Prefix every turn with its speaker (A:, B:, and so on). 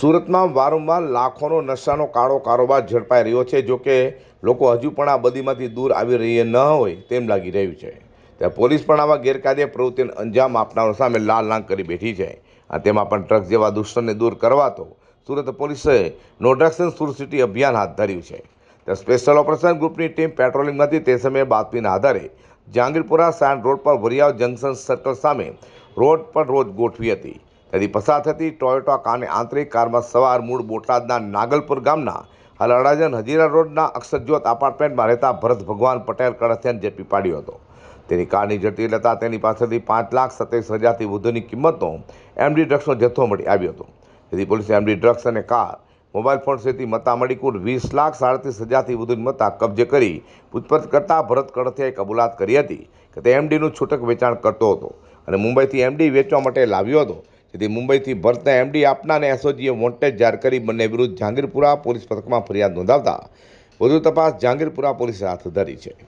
A: સુરતમાં વારંવાર લાખોનો નશાનો કાળો કારોબાર ઝડપાઈ રહ્યો છે. જો કે લોકો હજુ પણ આ બદીમાંથી દૂર આવી રહી ન હોય તેમ લાગી રહ્યું છે. ત્યાં પોલીસ પણ આવા ગેરકાયદે પ્રવૃત્તિને અંજામ આપનારો સામે લાલ લાંગ કરી બેઠી છે. અને તેમાં પણ ડ્રગ્સ જેવા દુષ્ટને દૂર કરવા તો સુરત પોલીસે નો ડ્રગ્સ ઇન સુરત સિટી અભિયાન હાથ ધર્યું છે. ત્યાં સ્પેશિયલ ઓપરેશન ગ્રુપની ટીમ પેટ્રોલિંગ હતી. તે સમયે બાતમીના આધારે જહાંગીરપુરા સાંડ રોડ પર વરિયાવ જંકશન સર્કલ સામે રોડ પર રોજ ગોઠવી હતી. ત્યાંથી પસાર થતી ટોયોટા કારને આંતરિક કારમાં સવાર મૂળ બોટાદના નાગલપુર ગામના હાલ હજીરા રોડના અક્ષરજ્યોત એપાર્ટમેન્ટમાં રહેતા ભરત ભગવાન પટેલ કળથિયાને ઝડપી પાડ્યો હતો. તેની કારની ઝડપી લેતા તેની પાસેથી પાંચ લાખ સત્યાવીસ હજારથી વધુની કિંમતનો એમડી ડ્રગ્સનો જથ્થો મળી આવ્યો હતો. તેથી પોલીસે એમડી ડ્રગ્સ અને કાર, મોબાઈલ ફોન સહિતની મતા મળી કુલ વીસ લાખ સાડત્રીસ હજારથી વધુની મતા કબજે કરી પૂછપરછ કરતા ભરત કળથિયાએ કબૂલાત કરી હતી કે તે એમડીનું છૂટક વેચાણ કરતો હતો અને મુંબઈથી એમડી વેચવા માટે લાવ્યો હતો. જેથી મુંબઈથી ભરતને એમડી આપનાને એસઓજીએ વોન્ટેડ જાહેર કરી બંને વિરુદ્ધ જહાંગીરપુરા પોલીસ પથકમાં ફરિયાદ નોંધાવતા વધુ તપાસ જહાંગીરપુરા પોલીસે હાથ ધરી છે.